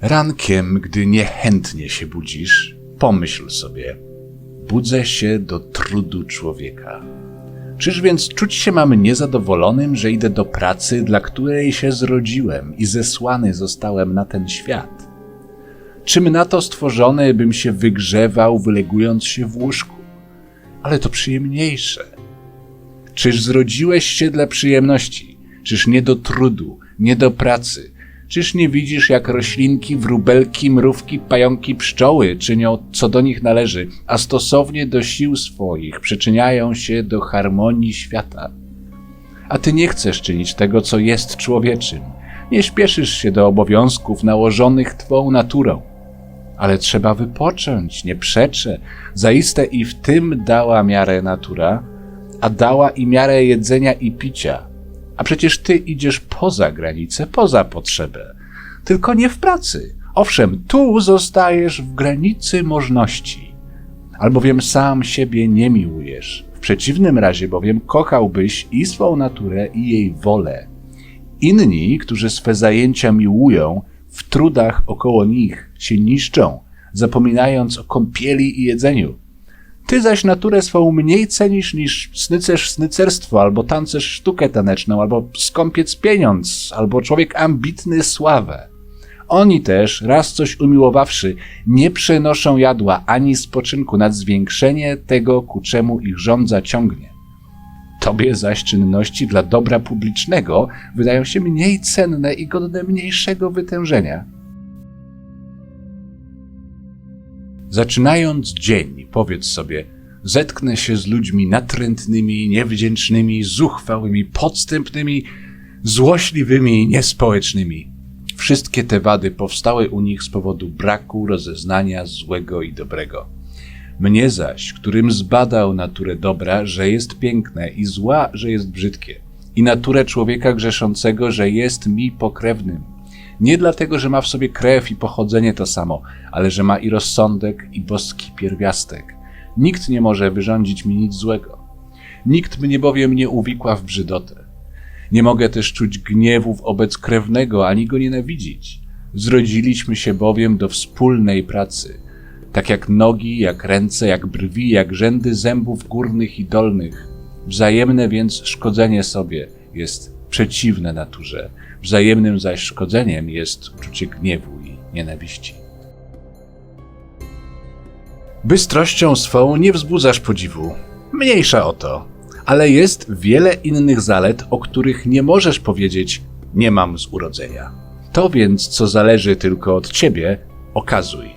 Rankiem, gdy niechętnie się budzisz, pomyśl sobie: budzę się do trudu człowieka. Czyż więc czuć się mam niezadowolonym, że idę do pracy, dla której się zrodziłem i zesłany zostałem na ten świat? Czym na to stworzony, bym się wygrzewał, wylegując się w łóżku? Ale to przyjemniejsze. Czyż zrodziłeś się dla przyjemności? Czyż nie do trudu, nie do pracy? Czyż nie widzisz, jak roślinki, wróbelki, mrówki, pająki, pszczoły czynią, co do nich należy, a stosownie do sił swoich przyczyniają się do harmonii świata? A ty nie chcesz czynić tego, co jest człowieczym. Nie śpieszysz się do obowiązków nałożonych twą naturą. Ale trzeba wypocząć, nie przeczę. Zaiste i w tym dała miarę natura, a dała i miarę jedzenia i picia. A przecież ty idziesz poza granicę, poza potrzebę. Tylko nie w pracy. Owszem, tu zostajesz w granicy możności. Albowiem sam siebie nie miłujesz. W przeciwnym razie bowiem kochałbyś i swą naturę, i jej wolę. Inni, którzy swe zajęcia miłują, w trudach około nich się niszczą, zapominając o kąpieli i jedzeniu. Ty zaś naturę swą mniej cenisz niż snycerz snycerstwo, albo tancerz sztukę taneczną, albo skąpiec pieniądz, albo człowiek ambitny sławę. Oni też, raz coś umiłowawszy, nie przenoszą jadła ani spoczynku nad zwiększenie tego, ku czemu ich żądza ciągnie. Tobie zaś czynności dla dobra publicznego wydają się mniej cenne i godne mniejszego wytężenia. Zaczynając dzień, powiedz sobie, zetknę się z ludźmi natrętnymi, niewdzięcznymi, zuchwałymi, podstępnymi, złośliwymi niespołecznymi. Wszystkie te wady powstały u nich z powodu braku rozeznania złego i dobrego. Mnie zaś, którym zbadał naturę dobra, że jest piękne i zła, że jest brzydkie, i naturę człowieka grzeszącego, że jest mi pokrewnym. Nie dlatego, że ma w sobie krew i pochodzenie to samo, ale że ma i rozsądek, i boski pierwiastek. Nikt nie może wyrządzić mi nic złego. Nikt mnie bowiem nie uwikła w brzydotę. Nie mogę też czuć gniewu wobec krewnego, ani go nienawidzić. Zrodziliśmy się bowiem do wspólnej pracy. Tak jak nogi, jak ręce, jak brwi, jak rzędy zębów górnych i dolnych. Wzajemne więc szkodzenie sobie jest przeciwne naturze. Wzajemnym zaś szkodzeniem jest uczucie gniewu i nienawiści. Bystrością swą nie wzbudzasz podziwu. Mniejsza o to. Ale jest wiele innych zalet, o których nie możesz powiedzieć nie mam z urodzenia. To więc, co zależy tylko od ciebie, okazuj.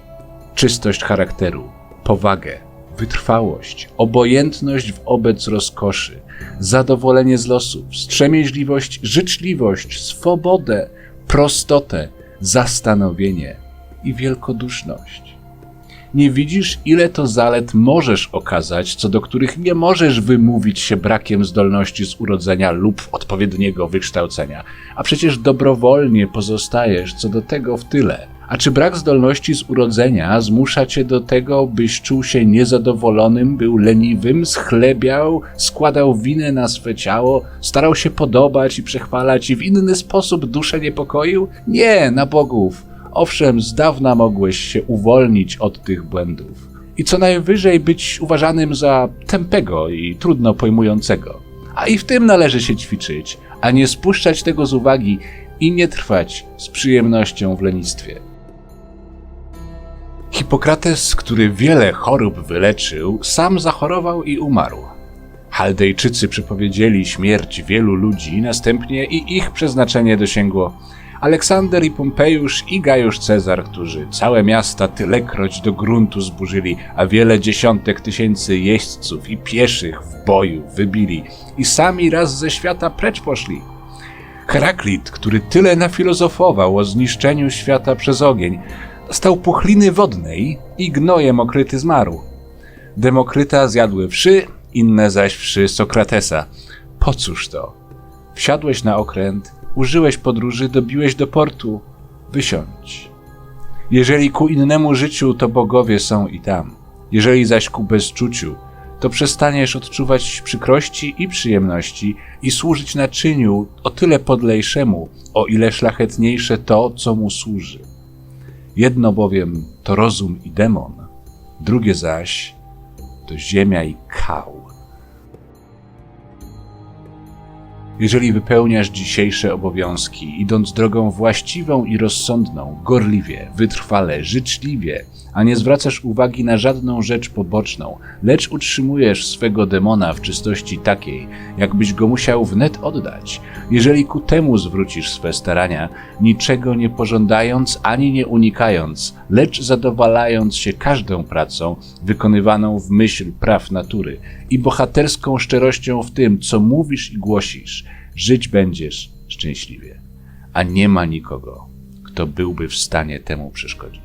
Czystość charakteru, powagę, wytrwałość, obojętność wobec rozkoszy, zadowolenie z losów, wstrzemięźliwość, życzliwość, swobodę, prostotę, zastanowienie i wielkoduszność. Nie widzisz, ile to zalet możesz okazać, co do których nie możesz wymówić się brakiem zdolności z urodzenia lub odpowiedniego wykształcenia, a przecież dobrowolnie pozostajesz co do tego w tyle. A czy brak zdolności z urodzenia zmusza cię do tego, byś czuł się niezadowolonym, był leniwym, schlebiał, składał winę na swe ciało, starał się podobać i przechwalać i w inny sposób duszę niepokoił? Nie, na bogów. Owszem, z dawna mogłeś się uwolnić od tych błędów. I co najwyżej być uważanym za tępego i trudno pojmującego. A i w tym należy się ćwiczyć, a nie spuszczać tego z uwagi i nie trwać z przyjemnością w lenistwie. Hipokrates, który wiele chorób wyleczył, sam zachorował i umarł. Chaldejczycy przepowiedzieli śmierć wielu ludzi, następnie i ich przeznaczenie dosięgło. Aleksander i Pompejusz i Gajusz Cezar, którzy całe miasta tylekroć do gruntu zburzyli, a wiele dziesiątek tysięcy jeźdźców i pieszych w boju wybili i sami raz ze świata precz poszli. Heraklit, który tyle nafilozofował o zniszczeniu świata przez ogień, stał puchliny wodnej i gnojem okryty zmarł. Demokryta zjadły wszy, inne zaś wszy Sokratesa. Po cóż to? Wsiadłeś na okręt, użyłeś podróży, dobiłeś do portu. Wysiądź. Jeżeli ku innemu życiu, to bogowie są i tam. Jeżeli zaś ku bezczuciu, to przestaniesz odczuwać przykrości i przyjemności i służyć naczyniu o tyle podlejszemu, o ile szlachetniejsze to, co mu służy. Jedno bowiem to rozum i demon, drugie zaś to ziemia i kał. Jeżeli wypełniasz dzisiejsze obowiązki, idąc drogą właściwą i rozsądną, gorliwie, wytrwale, życzliwie, a nie zwracasz uwagi na żadną rzecz poboczną, lecz utrzymujesz swego demona w czystości takiej, jakbyś go musiał wnet oddać, jeżeli ku temu zwrócisz swe starania, niczego nie pożądając ani nie unikając, lecz zadowalając się każdą pracą wykonywaną w myśl praw natury i bohaterską szczerością w tym, co mówisz i głosisz, żyć będziesz szczęśliwie, a nie ma nikogo, kto byłby w stanie temu przeszkodzić.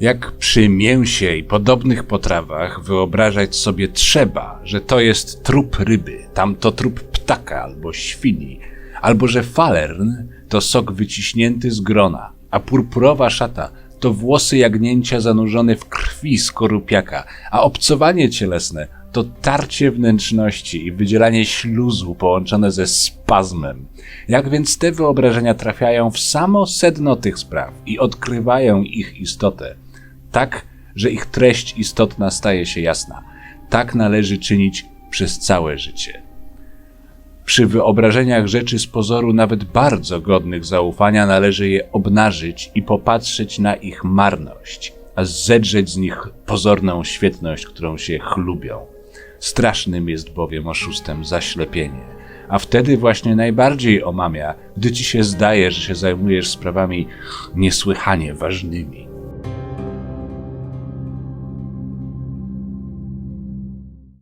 Jak przy mięsie i podobnych potrawach wyobrażać sobie trzeba, że to jest trup ryby, tamto trup ptaka albo świni, albo że falern to sok wyciśnięty z grona, a purpurowa szata to włosy jagnięcia zanurzone w krwi skorupiaka, a obcowanie cielesne to tarcie wnętrzności i wydzielanie śluzu połączone ze spazmem. Jak więc te wyobrażenia trafiają w samo sedno tych spraw i odkrywają ich istotę, tak, że ich treść istotna staje się jasna. Tak należy czynić przez całe życie. Przy wyobrażeniach rzeczy z pozoru nawet bardzo godnych zaufania należy je obnażyć i popatrzeć na ich marność, a zedrzeć z nich pozorną świetność, którą się chlubią. Strasznym jest bowiem oszustem zaślepienie, a wtedy właśnie najbardziej omamia, gdy ci się zdaje, że się zajmujesz sprawami niesłychanie ważnymi.